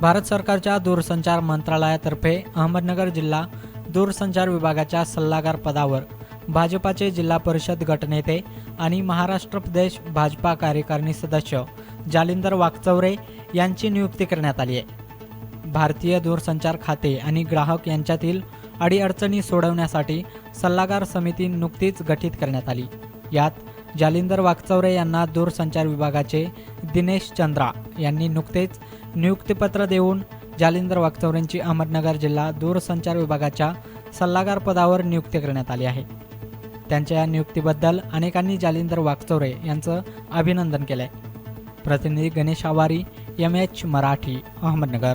भारत सरकारच्या दूरसंचार मंत्रालयातर्फे अहमदनगर जिल्हा दूरसंचार विभागाच्या सल्लागार पदावर भाजपाचे जिल्हा परिषद गटनेते आणि महाराष्ट्र प्रदेश भाजपा कार्यकारिणी सदस्य जालिंदर वाकचौरे यांची नियुक्ती करण्यात आली आहे. भारतीय दूरसंचार खाते आणि ग्राहक यांच्यातील अडीअडचणी सोडवण्यासाठी सल्लागार समिती नुकतीच गठीत करण्यात आली. यात जालिंदर वागचौरे यांना दूरसंचार विभागाचे दिनेश चंद्रा यांनी नुकतेच नियुक्तीपत्र देऊन जालिंदर वागचौरेंची अहमदनगर जिल्हा दूरसंचार विभागाच्या सल्लागार पदावर नियुक्ती करण्यात आली आहे. त्यांच्या या नियुक्तीबद्दल अनेकांनी जालिंदर वागचौरे यांचं अभिनंदन केलंय. प्रतिनिधी गणेश आवारी एम एच मराठी अहमदनगर.